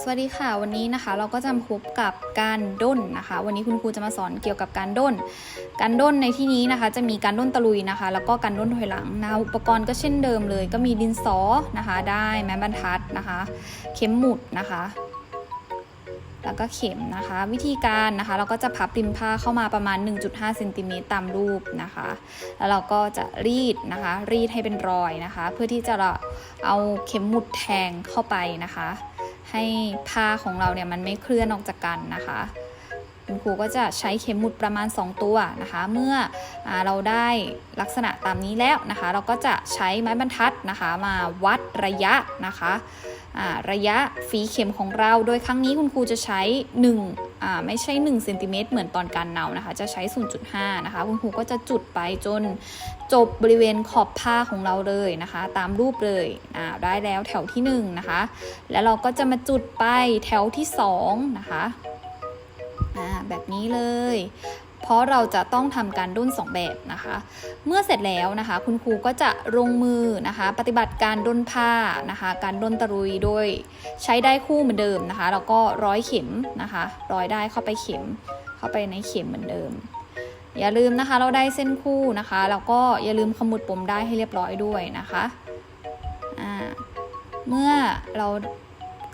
สวัสดีค่ะวันนี้นะคะเราก็จะมาพบกับการด้นนะคะ วันนี้คุณครูจะมาสอนเกี่ยวกับการด้น การด้นในที่นี้นะคะ จะมีการด้นตะลุยนะคะ แล้วก็การด้นถอยหลังนะคะอุปกรณ์ก็เช่นเดิมเลย ก็มีดินสอนะคะได้ไม้บรรทัดนะคะ เข็มหมุดนะคะ แล้วก็เข็มนะคะ วิธีการนะคะ เราก็จะพับริมผ้าเข้ามาประมาณ 1.5เซนติเมตรตามรูปนะคะ แล้วเราก็จะรีดนะคะ รีดให้เป็นรอยนะคะ เพื่อที่จะเอาเข็มหมุดแทงเข้าไปนะคะ ให้ผ้าของเราเนี่ยมันไม่เคลื่อนออกจากกันนะคะคุณครูก็จะใช้เข็มหมุดประมาณ 2 ตัวนะคะ เมื่ออเราได้ลักษณะตามนี้แล้วนะคะ เราก็จะใช้ไม้บรรทัดนะคะ มาวัดระยะนะคะะระยะฝีเข็มของเรา โดยครั้งนี้คุณครูจะใช้1อ่า ไม่ใช่1เซนติเมตรเหมือนตอนการเนานะคะ จะใช้ 0.5 นะคะ คุณครูก็จะจุดไปจนจบบริเวณขอบผ้าของเราเลยนะคะ ตามรูปเลยอ่าได้แล้วแถวที่1นะคะ แล้วเราก็จะมาจุดไปแถวที่2นะคะอ่าแบบนี้เลย เพราะเราจะต้องทำการด้นสองแบบนะคะ เมื่อเสร็จแล้วนะคะ คุณครูก็จะลงมือนะคะ ปฏิบัติการด้นผ้านะคะ การด้นตะรุยโดยใช้ได้คู่เหมือนเดิมนะคะ แล้วก็ร้อยเข็มนะคะ ร้อยได้เข้าไปเข็ม เข้าไปในเข็มเหมือนเดิม อย่าลืมนะคะเราได้เส้นคู่นะคะ แล้วก็อย่าลืมขมุดปมได้ให้เรียบร้อยด้วยนะคะเมื่อเรา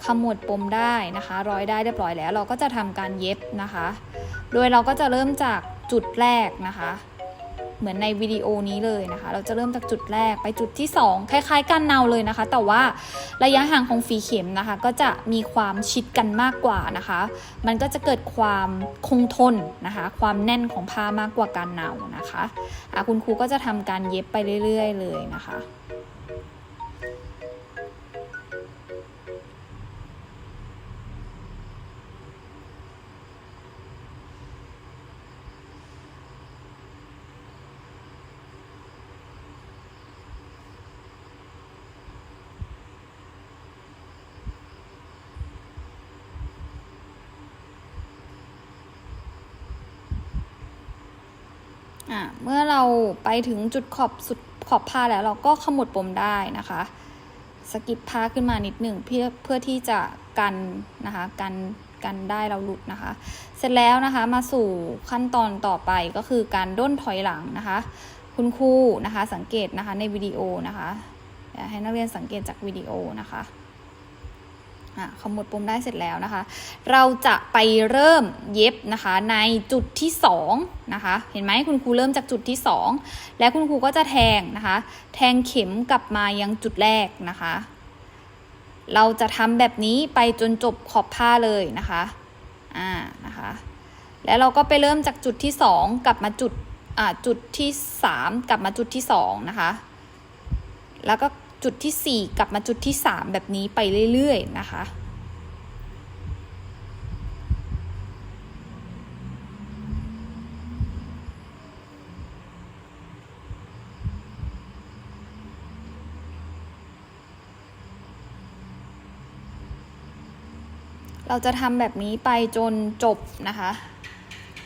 ขมวดปมได้นะคะ ร้อยได้เรียบร้อยแล้ว เราก็จะทำการเย็บนะคะ โดยเราก็จะเริ่มจากจุดแรกนะคะ เหมือนในวิดีโอนี้เลยนะคะ เราจะเริ่มจากจุดแรกไปจุดที่ 2 คล้าย ๆ กันเนาเลยนะคะ แต่ว่าระยะห่างของฝีเข็มนะคะ ก็จะมีความชิดกันมากกว่านะคะ มันก็จะเกิดความคงทนนะคะ ความแน่นของผ้ามากกว่าการเนานะคะะคุณครูก็จะทำการเย็บไปเรื่อย ๆ เลยนะคะ อะเมื่อเราไปถึงจุดขอบสุดขอบผ้าแล้วเราก็ขมวดปมได้นะคะ สกิดผ้าขึ้นมานิดหนึ่งเพื่อเพื่อที่จะกันนะคะกันกันได้เราหลุดนะคะ เสร็จแล้วนะคะมาสู่ขั้นตอนต่อไปก็คือการด้นถอยหลังนะคะ คุณครูนะคะสังเกตนะคะในวิดีโอนะคะให้นักเรียนสังเกตจากวิดีโอนะคะ ขมวดปมได้เสร็จแล้วนะคะ เราจะไปเริ่มเย็บนะคะในจุดที่2นะคะ เห็นไหมคุณครูเริ่มจากจุดที่ 2 และคุณครูก็จะแทงนะคะ แทงเข็มกลับมายังจุดแรกนะคะ เราจะทำแบบนี้ไปจนจบขอบผ้าเลยนะคะ อ่า นะคะ แล้วเราก็ไปเริ่มจากจุดที่ 2 กลับมาจุด อ่า จุดที่ 3 กลับมาจุดที่2นะคะ แล้วก็ จุดที่ 4 กลับมาจุดที่ 3 แบบนี้ไปเรื่อยๆนะคะ เราจะทำแบบนี้ไปจนจบนะคะ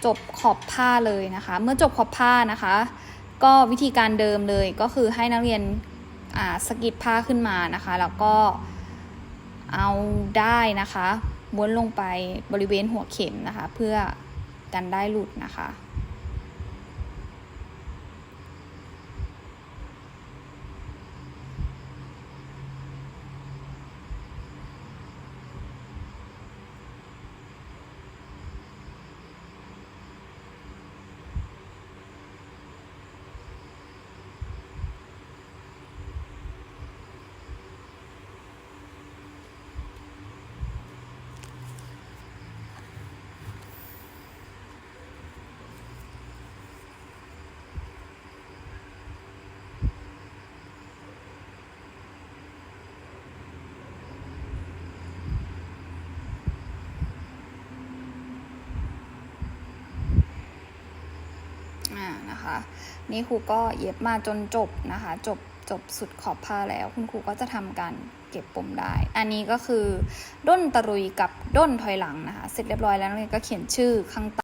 จบขอบผ้าเลยนะคะ เมื่อจบขอบผ้านะคะ ก็วิธีการเดิมเลยก็คือให้นักเรียน สกิดผ้าขึ้นมานะคะ แล้วก็เอาได้นะคะม้วนลงไปบริเวณหัวเข็มนะคะ เพื่อกันได้หลุดนะคะ อ่า นะคะ นี่ครูก็เย็บมาจนจบนะคะ จบจบสุดขอบผ้าแล้วคุณครูก็จะทำการเก็บปมได้ อันนี้ก็คือด้นตะรุยกับด้นถอยหลังนะคะ เสร็จเรียบร้อยแล้วนักเรียนก็เขียนชื่อข้างใต้